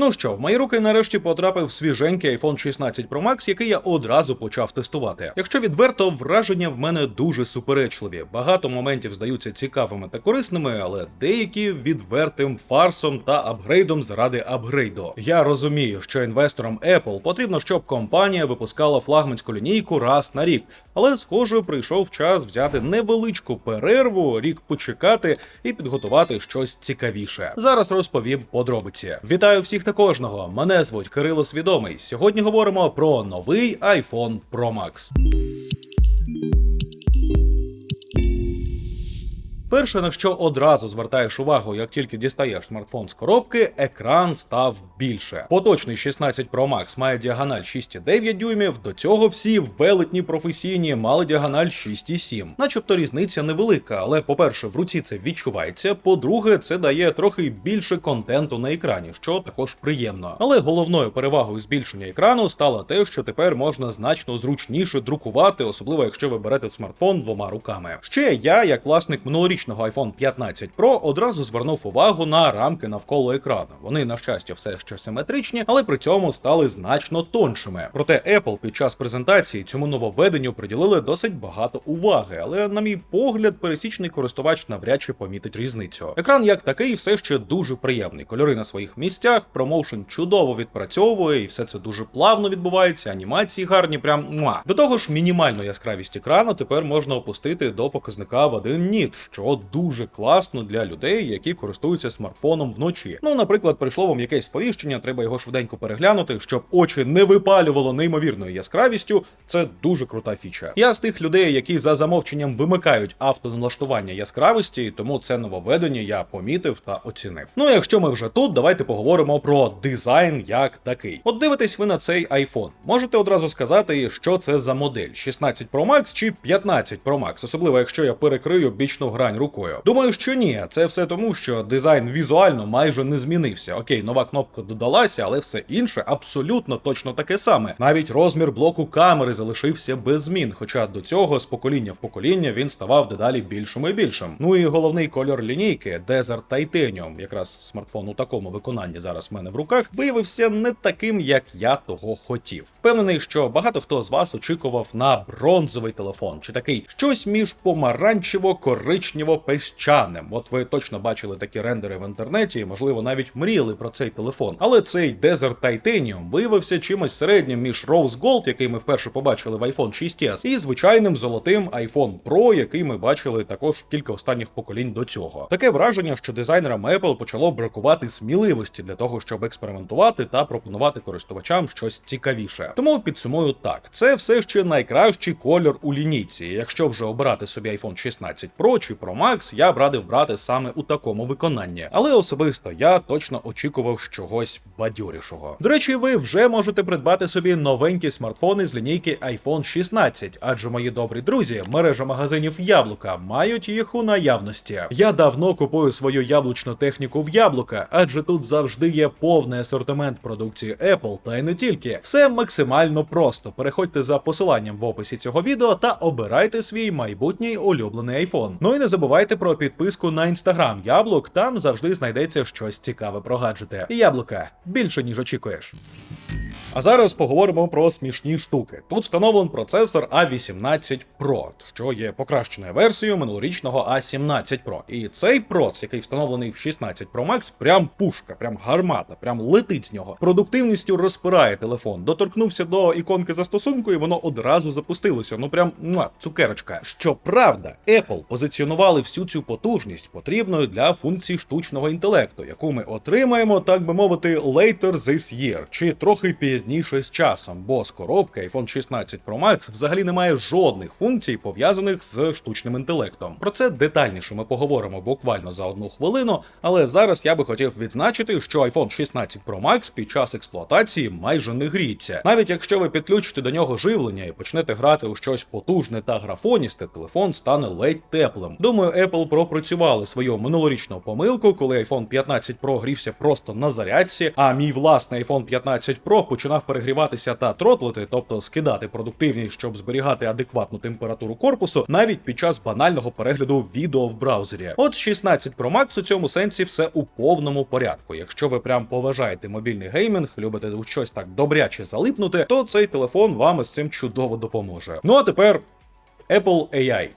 Ну що, в мої руки нарешті потрапив свіженький iPhone 16 Pro Max, який я одразу почав тестувати. Якщо відверто, враження в мене дуже суперечливі. Багато моментів здаються цікавими та корисними, але деякі відвертим фарсом та апгрейдом заради апгрейду. Я розумію, що інвесторам Apple потрібно, щоб компанія випускала флагманську лінійку раз на рік. Але, схоже, прийшов час взяти невеличку перерву, рік почекати і підготувати щось цікавіше. Зараз розповім подробиці. Вітаю всіх та кожного. Мене звуть Кирило Свідомий. Сьогодні говоримо про новий iPhone Pro Max. Перше, на що одразу звертаєш увагу, як тільки дістаєш смартфон з коробки, екран став більше. Поточний 16 Pro Max має діагональ 6,9 дюймів. До цього всі велетні професійні мали діагональ 6,7. Начебто різниця невелика, але по-перше, в руці це відчувається. По-друге, це дає трохи більше контенту на екрані, що також приємно. Але головною перевагою збільшення екрану стало те, що тепер можна значно зручніше друкувати, особливо якщо ви берете смартфон двома руками. Ще я, як власник минулорічного iPhone 15 Pro, одразу звернув увагу на рамки навколо екрану. Вони, на щастя, все ще симетричні, але при цьому стали значно тоншими. Проте Apple під час презентації цьому нововведенню приділили досить багато уваги, але, на мій погляд, пересічний користувач навряд чи помітить різницю. Екран як такий все ще дуже приємний. Кольори на своїх місцях, промоушен чудово відпрацьовує, і все це дуже плавно відбувається. Анімації гарні, прям муа. До того ж, мінімальну яскравість екрану тепер можна опустити до показника в один ніт, що дуже класно для людей, які користуються смартфоном вночі. Ну, наприклад, прийшло вам якесь сповіщення, треба його швиденько переглянути, щоб очі не випалювало неймовірною яскравістю. Це дуже крута фіча. Я з тих людей, які за замовченням вимикають автоналаштування яскравості, тому це нововведення я помітив та оцінив. Ну, якщо ми вже тут, давайте поговоримо про дизайн як такий. От дивитесь ви на цей iPhone. Можете одразу сказати, що це за модель: 16 Pro Max чи 15 Pro Max, особливо якщо я перекрию бічну грань рукою. Думаю, що ні, це все тому, що дизайн візуально майже не змінився. Окей, нова кнопка додалася, але все інше абсолютно точно таке саме. Навіть розмір блоку камери залишився без змін, хоча до цього з покоління в покоління він ставав дедалі більшим і більшим. Ну і головний кольор лінійки Desert Titanium, якраз смартфон у такому виконанні зараз в мене в руках, виявився не таким, як я того хотів. Впевнений, що багато хто з вас очікував на бронзовий телефон, чи такий щось між помаранчево-коричнево-песчаним. От ви точно бачили такі рендери в інтернеті, і, можливо, навіть мріяли про цей телефон. Але цей Desert Titanium виявився чимось середнім між Rose Gold, який ми вперше побачили в iPhone 6s, і звичайним золотим iPhone Pro, який ми бачили також кілька останніх поколінь до цього. Таке враження, що дизайнерам Apple почало бракувати сміливості для того, щоб експериментувати та пропонувати користувачам щось цікавіше. Тому підсумую так: це все ще найкращий кольор у лінійці. Якщо вже обирати собі iPhone 16 Pro чи Pro Max, я б радив брати саме у такому виконанні. Але особисто я точно очікував чогось бадьорішого. До речі, ви вже можете придбати собі новенькі смартфони з лінійки iPhone 16, адже мої добрі друзі, мережа магазинів Яблука мають їх у наявності. Я давно купую свою яблучну техніку в яблука, адже тут завжди є повний асортимент продукції Apple, та й не тільки. Все максимально просто. Переходьте за посиланням в описі цього відео та обирайте свій майбутній улюблений iPhone. Ну і не забувайте про підписку на інстаграм Яблук, там завжди знайдеться щось цікаве про гаджети. Яблука більше ніж очікуєш. А зараз поговоримо про смішні штуки. Тут встановлений процесор A18 Pro, що є покращеною версією минулорічного A17 Pro. І цей проц, який встановлений в 16 Pro Max, прям пушка, прям гармата, прям летить з нього. Продуктивністю розпирає телефон. Доторкнувся до іконки застосунку, і воно одразу запустилося. Ну прям муа, цукерочка. Щоправда, Apple позиціонували всю цю потужність потрібною для функцій штучного інтелекту, яку ми отримаємо, так би мовити, later this year, чи трохи пізніше з часом, бо з коробки iPhone 16 Pro Max взагалі немає жодних функцій, пов'язаних з штучним інтелектом. Про це детальніше ми поговоримо буквально за одну хвилину, але зараз я би хотів відзначити, що iPhone 16 Pro Max під час експлуатації майже не гріється. Навіть якщо ви підключите до нього живлення і почнете грати у щось потужне та графоністе, телефон стане ледь теплим. Думаю, Apple пропрацювали свою минулорічну помилку, коли iPhone 15 Pro грівся просто на зарядці, а мій власний iPhone 15 Pro починав починав перегріватися та тротлити, тобто скидати продуктивність, щоб зберігати адекватну температуру корпусу, навіть під час банального перегляду відео в браузері. От 16 Pro Max у цьому сенсі все у повному порядку. Якщо ви прям поважаєте мобільний геймінг, любите у щось так добряче залипнути, то цей телефон вам із цим чудово допоможе. Ну а тепер Apple AI,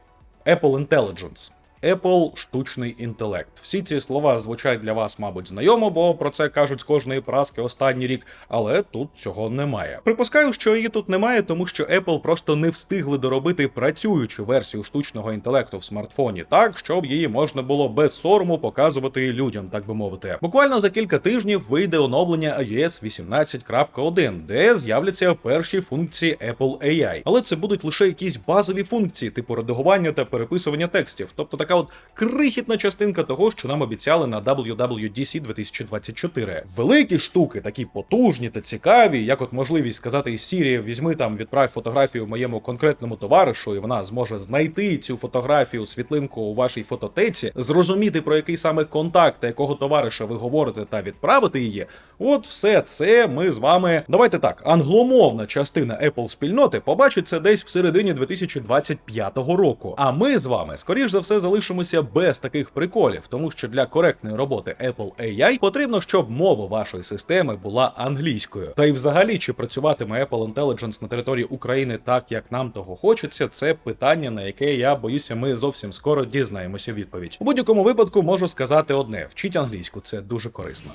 Apple Intelligence. Apple штучний інтелект. Всі ці слова звучать для вас, мабуть, знайомо, бо про це кажуть з кожної праски останній рік, але тут цього немає. Припускаю, що її тут немає, тому що Apple просто не встигли доробити працюючу версію штучного інтелекту в смартфоні, так щоб її можна було без сорому показувати людям, так би мовити. Буквально за кілька тижнів вийде оновлення iOS 18.1, де з'являться перші функції Apple AI. Але це будуть лише якісь базові функції, типу редагування та переписування текстів, тобто така от крихітна частинка того, що нам обіцяли на WWDC 2024. Великі штуки, такі потужні та цікаві, як от можливість сказати із Siri, візьми там, відправ фотографію моєму конкретному товаришу, і вона зможе знайти цю фотографію, світлинку у вашій фототеці, зрозуміти про який саме контакт та якого товариша ви говорите, та відправити її. От все це ми з вами. Давайте так, англомовна частина Apple спільноти побачить це десь в середині 2025 року. А ми з вами, скоріш за все, залишимося без таких приколів, тому що для коректної роботи Apple AI потрібно, щоб мова вашої системи була англійською. Та й взагалі, чи працюватиме Apple Intelligence на території України так, як нам того хочеться, це питання, на яке я боюся, ми зовсім скоро дізнаємося відповідь. У будь-якому випадку можу сказати одне: вчіть англійську, це дуже корисно.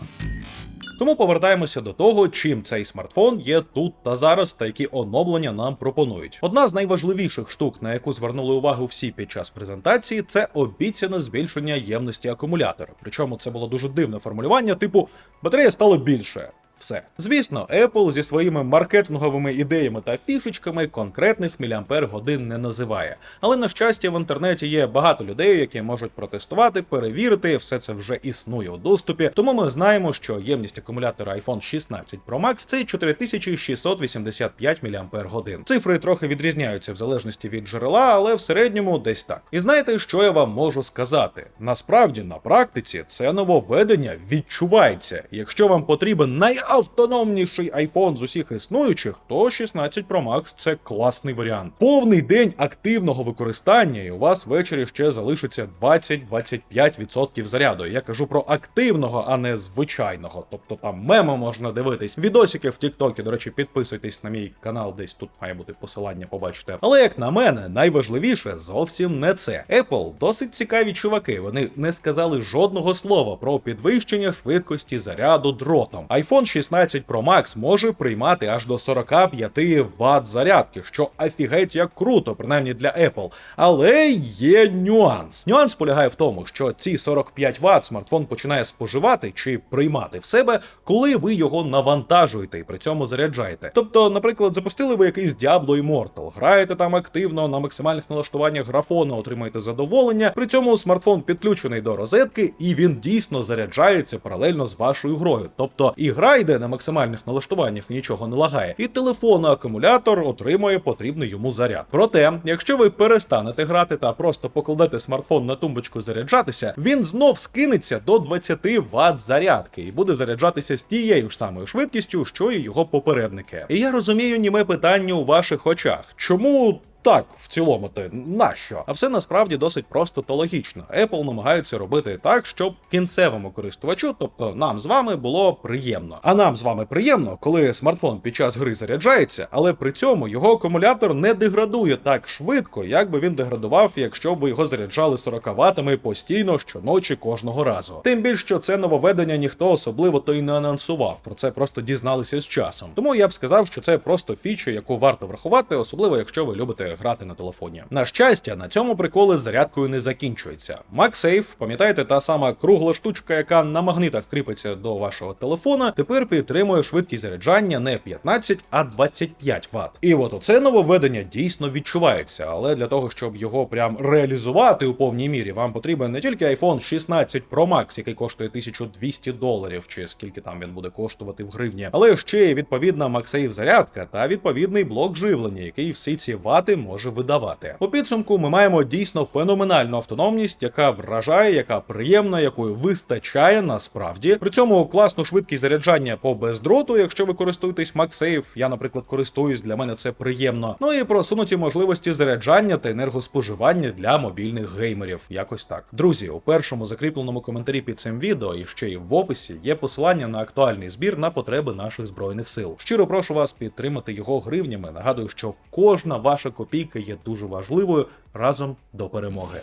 Тому повертаємося до того, чим цей смартфон є тут та зараз, та які оновлення нам пропонують. Одна з найважливіших штук, на яку звернули увагу всі під час презентації, це обіцяне збільшення ємності акумулятора. Причому це було дуже дивне формулювання, типу батарея стала більше. Все. Звісно, Apple зі своїми маркетинговими ідеями та фішечками конкретних міліампер годин не називає. Але на щастя, в інтернеті є багато людей, які можуть протестувати, перевірити, все це вже існує у доступі. Тому ми знаємо, що ємність акумулятора iPhone 16 Pro Max це 4685 мАч. Цифри трохи відрізняються в залежності від джерела, але в середньому десь так. І знаєте, що я вам можу сказати? Насправді, на практиці це нововведення відчувається. Якщо вам потрібен найавтономніший iPhone з усіх існуючих, то 16 Pro Max це класний варіант. Повний день активного використання, і у вас ввечері ще залишиться 20-25% заряду. Я кажу про активного, а не звичайного. Тобто там мемо можна дивитись. Відосики в Тіктокі, до речі, підписуйтесь на мій канал, десь тут має бути посилання, побачите. Але як на мене, найважливіше зовсім не це. Apple досить цікаві чуваки. Вони не сказали жодного слова про підвищення швидкості заряду дротом. iPhone 16 Pro Max може приймати аж до 45 Вт зарядки, що офігеть як круто, принаймні для Apple. Але є нюанс. Нюанс полягає в тому, що ці 45 Вт смартфон починає споживати чи приймати в себе, коли ви його навантажуєте і при цьому заряджаєте. Тобто, наприклад, запустили ви якийсь Diablo Immortal, граєте там активно на максимальних налаштуваннях графону, отримаєте задоволення. При цьому смартфон підключений до розетки, і він дійсно заряджається паралельно з вашою грою. Тобто і гра йде на максимальних налаштуваннях, і нічого не лагає, і телефон акумулятор отримує потрібний йому заряд. Проте, якщо ви перестанете грати та просто покладете смартфон на тумбочку заряджатися, він знов скинеться до 20 Вт зарядки і буде заряджатися з тією ж самою швидкістю, що і його попередники. І я розумію німе питання у ваших очах. Чому? Так, в цілому, ти нащо? А все насправді досить просто та логічно. Apple намагаються робити так, щоб кінцевому користувачу, тобто нам з вами, було приємно. А нам з вами приємно, коли смартфон під час гри заряджається, але при цьому його акумулятор не деградує так швидко, як би він деградував, якщо б його заряджали 40 ватами постійно щоночі кожного разу. Тим більше що це нововведення ніхто особливо то й не анонсував. Про це просто дізналися з часом. Тому я б сказав, що це просто фіча, яку варто врахувати, особливо якщо ви любите грати на телефоні. На щастя, на цьому приколи з зарядкою не закінчуються. MagSafe, пам'ятаєте, та сама кругла штучка, яка на магнитах кріпиться до вашого телефона, тепер підтримує швидкість заряджання не 15, а 25 Вт. І от оце нововведення дійсно відчувається, але для того, щоб його прям реалізувати у повній мірі, вам потрібен не тільки iPhone 16 Pro Max, який коштує 1200 доларів, чи скільки там він буде коштувати в гривні, але ще й відповідна MagSafe зарядка та відповідний блок живлення, який всі ці вати може видавати. У підсумку ми маємо дійсно феноменальну автономність, яка вражає, яка приємна, якою вистачає насправді. При цьому класну швидкість заряджання по бездроту, якщо ви користуєтесь MagSafe, я, наприклад, користуюсь, для мене це приємно. Ну і просунуті можливості заряджання та енергоспоживання для мобільних геймерів. Якось так. Друзі, у першому закріпленому коментарі під цим відео і ще й в описі є посилання на актуальний збір на потреби наших збройних сил. Щиро прошу вас підтримати його гривнями. Нагадую, що кожна ваша копійка є дуже важливою разом до перемоги.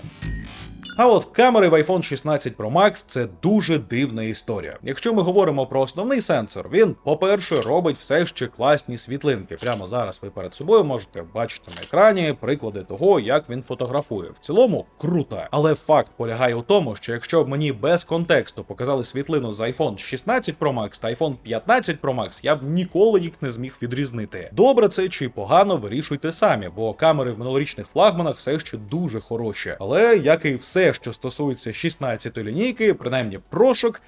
А от камери в iPhone 16 Pro Max це дуже дивна історія. Якщо ми говоримо про основний сенсор, він, по-перше, робить все ще класні світлинки. Прямо зараз ви перед собою можете бачити на екрані приклади того, як він фотографує. В цілому круто. Але факт полягає у тому, що якщо б мені без контексту показали світлину з iPhone 16 Pro Max та iPhone 15 Pro Max, я б ніколи їх не зміг відрізнити. Добре це чи погано, вирішуйте самі, бо камери в минулорічних флагманах все ще дуже хороші. Але як і все, що стосується 16-ї лінійки, принаймні прошок.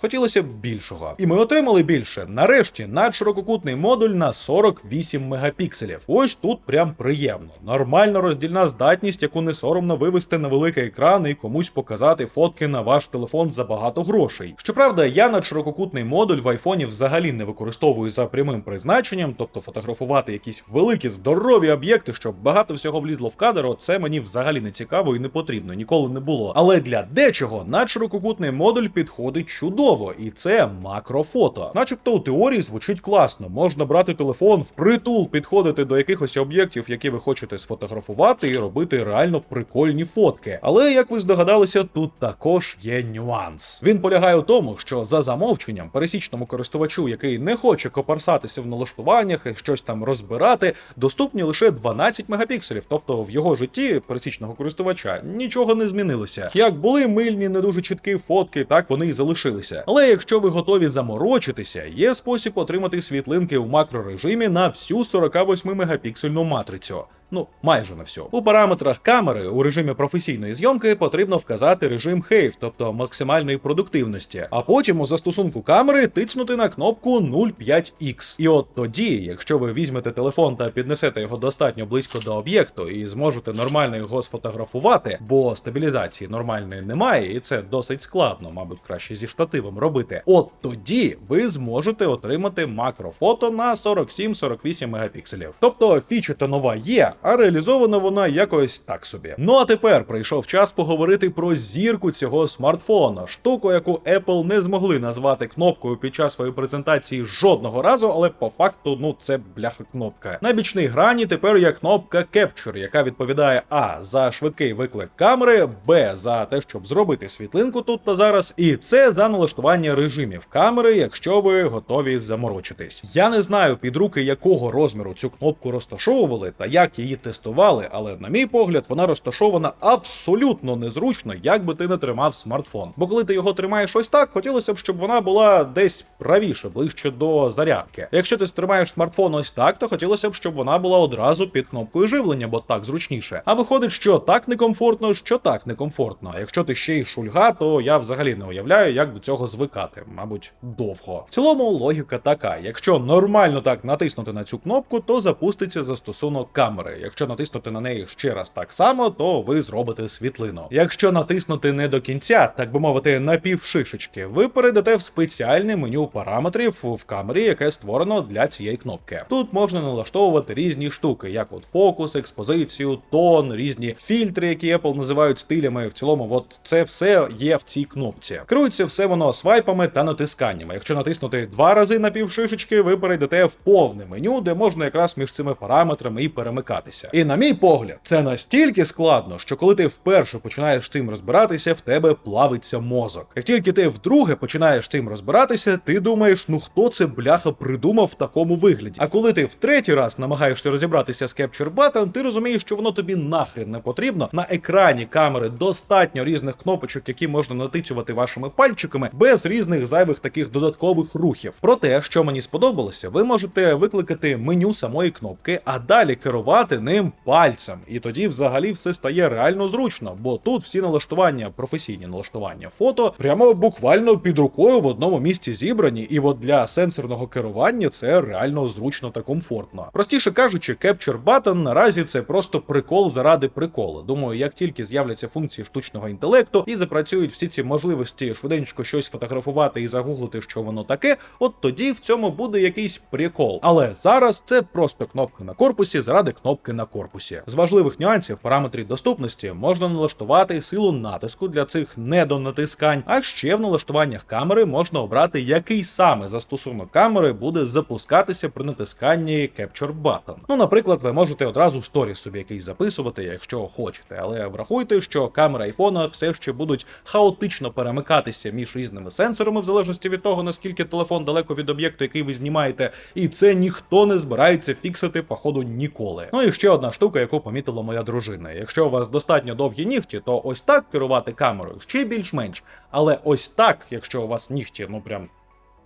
Хотілося б більшого, і ми отримали більше. Нарешті надширококутний модуль на 48 мегапікселів. Ось тут прям приємно. Нормальна роздільна здатність, яку не соромно вивести на великий екран і комусь показати фотки на ваш телефон за багато грошей. Щоправда, я надширококутний модуль в айфоні взагалі не використовую за прямим призначенням, тобто фотографувати якісь великі здорові об'єкти, щоб багато всього влізло в кадр. Це мені взагалі не цікаво і не потрібно, ніколи не було. Але для дечого надширококутний модуль підходить чудово чудово, і це макрофото. Начебто у теорії звучить класно. Можна брати телефон впритул, підходити до якихось об'єктів, які ви хочете сфотографувати, і робити реально прикольні фотки. Але як ви здогадалися, тут також є нюанс. Він полягає у тому, що за замовченням пересічному користувачу, який не хоче копарсатися в налаштуваннях і щось там розбирати, доступні лише 12 мегапікселів. Тобто в його житті пересічного користувача нічого не змінилося. Як були мильні, не дуже чіткі фотки, так вони і залишилися. Але якщо ви готові заморочитися, є спосіб отримати світлинки у макрорежимі на всю 48 мегапіксельну матрицю. Ну, майже на всю. У параметрах камери у режимі професійної зйомки потрібно вказати режим HAVE, тобто максимальної продуктивності, а потім у застосунку камери тицнути на кнопку 0,5x. І от тоді, якщо ви візьмете телефон та піднесете його достатньо близько до об'єкту і зможете нормально його сфотографувати, бо стабілізації нормальної немає, і це досить складно, мабуть, краще зі штативом робити. От тоді ви зможете отримати макрофото на 47-48 мегапікселів. Тобто фіча то нова є а реалізована вона якось так собі. Ну а тепер прийшов час поговорити про зірку цього смартфона, штуку, яку Apple не змогли назвати кнопкою під час своєї презентації жодного разу, але по факту, ну це бляха кнопка. На бічній грані тепер є кнопка Capture, яка відповідає А за швидкий виклик камери, Б за те, щоб зробити світлинку тут та зараз, і С за налаштування режимів камери, якщо ви готові заморочитись. Я не знаю під руки якого розміру цю кнопку розташовували та як її її тестували, але, на мій погляд, вона розташована абсолютно незручно, як би ти не тримав смартфон. Бо коли ти його тримаєш ось так, хотілося б, щоб вона була десь правіше, ближче до зарядки. Якщо ти тримаєш смартфон ось так, то хотілося б, щоб вона була одразу під кнопкою живлення, бо так зручніше. А виходить, що так некомфортно, що так некомфортно. А якщо ти ще й шульга, то я взагалі не уявляю, як до цього звикати. Мабуть, довго. В цілому логіка така: якщо нормально так натиснути на цю кнопку, то запуститься застосунок камери. Якщо натиснути на неї ще раз так само, то ви зробите світлину. Якщо натиснути не до кінця, так би мовити, на півшишечки, ви перейдете в спеціальне меню параметрів в камері, яке створено для цієї кнопки. Тут можна налаштовувати різні штуки, як от фокус, експозицію, тон, різні фільтри, які Apple називають стилями. В цілому, от це все є в цій кнопці. Керується все воно свайпами та натисканнями. Якщо натиснути два рази на півшишечки, ви перейдете в повне меню, де можна якраз між цими параметрами і перемикатися розібратися. І на мій погляд, це настільки складно, що коли ти вперше починаєш цим розбиратися, в тебе плавиться мозок. Як тільки ти вдруге починаєш цим розбиратися, ти думаєш, ну хто це бляха придумав в такому вигляді. А коли ти в третій раз намагаєшся розібратися з Capture Button, ти розумієш, що воно тобі нахрен не потрібно. На екрані камери достатньо різних кнопочок, які можна натицювати вашими пальчиками, без різних зайвих таких додаткових рухів. Про те, що мені сподобалося, ви можете викликати меню самої кнопки, а далі керувати ним пальцем. І тоді взагалі все стає реально зручно, бо тут всі налаштування, професійні налаштування фото, прямо буквально під рукою в одному місці зібрані, і от для сенсорного керування це реально зручно та комфортно. Простіше кажучи, Capture Button наразі це просто прикол заради приколу. Думаю, як тільки з'являться функції штучного інтелекту і запрацюють всі ці можливості швиденько щось фотографувати і загуглити, що воно таке, от тоді в цьому буде якийсь прикол. Але зараз це просто кнопка на корпусі заради кнопки на корпусі. З важливих нюансів в параметрі доступності можна налаштувати силу натиску для цих недонатискань, а ще в налаштуваннях камери можна обрати, який саме застосунок камери буде запускатися при натисканні Capture Button. Ну, наприклад, ви можете одразу сторіс собі якийсь записувати, якщо хочете, але врахуйте, що камери айфона все ще будуть хаотично перемикатися між різними сенсорами, в залежності від того, наскільки телефон далеко від об'єкту, який ви знімаєте, і це ніхто не збирається фіксити, походу, ніколи. Ну і ще одна штука, яку помітила моя дружина. Якщо у вас достатньо довгі нігті, то ось так керувати камерою ще більш-менш. Але ось так, якщо у вас нігті, ну прям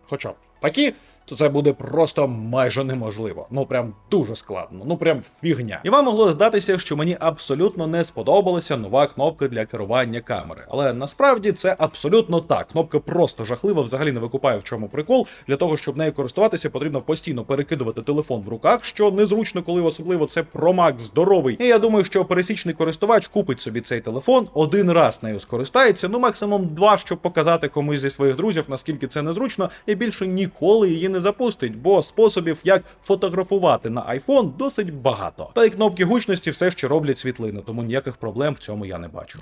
хоча б такі. То це буде просто майже неможливо. Ну прям дуже складно, ну прям фігня. І вам могло здатися, що мені абсолютно не сподобалася нова кнопка для керування камери. Але насправді це абсолютно так. Кнопка просто жахлива, взагалі не викупає в чому прикол. Для того, щоб нею користуватися, потрібно постійно перекидувати телефон в руках, що незручно, коли особливо це Max здоровий. І я думаю, що пересічний користувач купить собі цей телефон, один раз нею скористається, ну максимум два, щоб показати комусь зі своїх друзів, наскільки це незручно, і більше ніколи її не запустить, бо способів, як фотографувати на iPhone, досить багато. Та й кнопки гучності все ще роблять світлину, тому ніяких проблем в цьому я не бачу.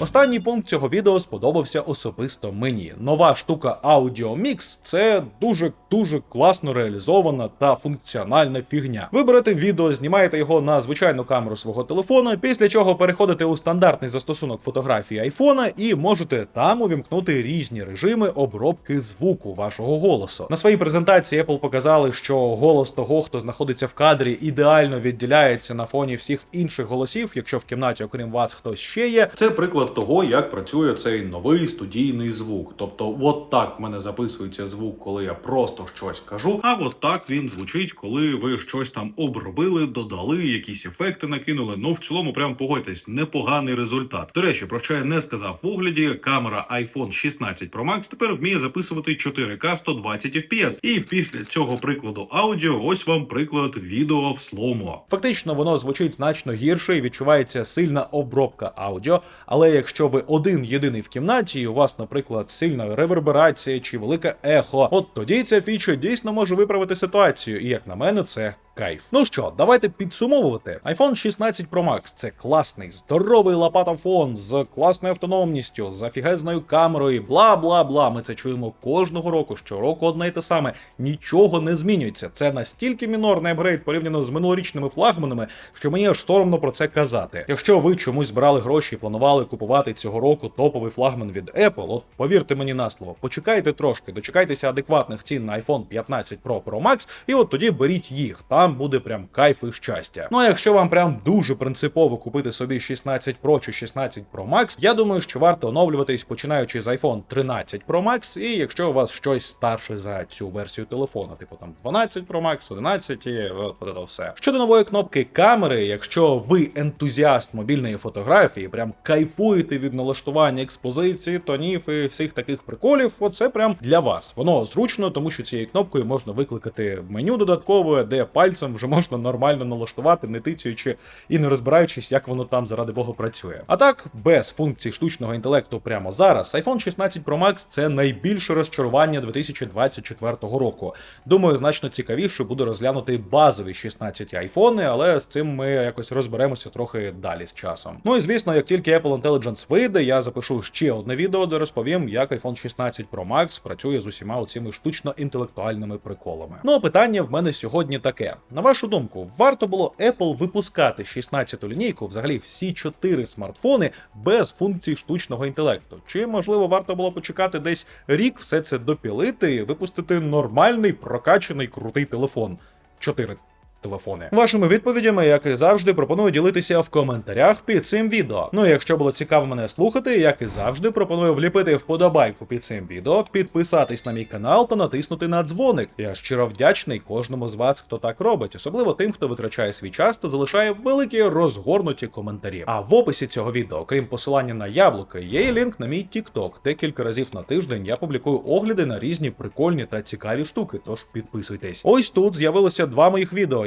Останній пункт цього відео сподобався особисто мені. Нова штука Audio Mix – це дуже дуже класно реалізована та функціональна фігня. Ви берете відео, знімаєте його на звичайну камеру свого телефона, після чого переходите у стандартний застосунок фотографії айфона і можете там увімкнути різні режими обробки звуку вашого голосу. На своїй презентації Apple показали, що голос того, хто знаходиться в кадрі, ідеально відділяється на фоні всіх інших голосів, якщо в кімнаті, окрім вас, хтось ще є. Це приклад того, як працює цей новий студійний звук. Тобто, от так в мене записується звук, коли я просто щось кажу. А от так він звучить, коли ви щось там обробили, додали, якісь ефекти накинули. Ну в цілому, прям погодьтесь, непоганий результат. До речі, про що я не сказав в огляді, камера iPhone 16 Pro Max тепер вміє записувати 4К 120 FPS. І після цього прикладу аудіо, ось вам приклад відео в сломо. Фактично, воно звучить значно гірше і відчувається сильна обробка аудіо. Але якщо ви один єдиний в кімнаті, і у вас, наприклад, сильна реверберація чи велике ехо, от тоді ця фіча дійсно може виправити ситуацію. І як на мене, це кайф. Ну що, давайте підсумовувати. iPhone 16 Pro Max це класний, здоровий лопатофон з класною автономністю, з офігезною камерою, бла бла бла. Ми це чуємо кожного року. Щороку одне й те саме. Нічого не змінюється. Це настільки мінорний апгрейд порівняно з минулорічними флагманами, що мені аж соромно про це казати. Якщо ви чомусь збирали гроші і планували купувати цього року топовий флагман від Apple, от повірте мені на слово, почекайте трошки, дочекайтеся адекватних цін на iPhone 15 Pro Pro Max, і от тоді беріть їх. Там буде прям кайф і щастя. Ну а якщо вам прям дуже принципово купити собі 16 Pro чи 16 Pro Max, я думаю, що варто оновлюватись починаючи з iPhone 13 Pro Max, і якщо у вас щось старше за цю версію телефону, типу там 12 Pro Max, 11 і от, це все. Щодо нової кнопки камери, якщо ви ентузіаст мобільної фотографії, прям кайфуєте від налаштування експозиції, тонів і всіх таких приколів, оце прям для вас. Воно зручно, тому що цією кнопкою можна викликати меню додаткове, де пальцем вже можна нормально налаштувати, не тицюючи і не розбираючись, як воно там заради Бога працює. А так, без функцій штучного інтелекту прямо зараз, iPhone 16 Pro Max це найбільше розчарування 2024 року. Думаю, значно цікавіше буде розглянути базові 16 айфони, але з цим ми якось розберемося трохи далі з часом. Ну і звісно, як тільки Apple Intelligence вийде, я запишу ще одне відео, де розповім, як iPhone 16 Pro Max працює з усіма оціми штучно-інтелектуальними приколами. Ну а питання в мене сьогодні таке: на вашу думку, варто було Apple випускати 16-ту лінійку, взагалі всі чотири смартфони без функцій штучного інтелекту? Чи можливо варто було почекати десь рік все це допілити і випустити нормальний прокачаний крутий телефон? 4 телефони. Вашими відповідями, як і завжди, пропоную ділитися в коментарях під цим відео. Ну і якщо було цікаво мене слухати, як і завжди, пропоную вліпити вподобайку під цим відео, підписатись на мій канал та натиснути на дзвоник. Я щиро вдячний кожному з вас, хто так робить, особливо тим, хто витрачає свій час та залишає великі розгорнуті коментарі. А в описі цього відео, крім посилання на яблука, є і лінк на мій TikTok. Декілька разів на тиждень я публікую огляди на різні прикольні та цікаві штуки. Тож підписуйтесь. Ось тут з'явилося два моїх відео,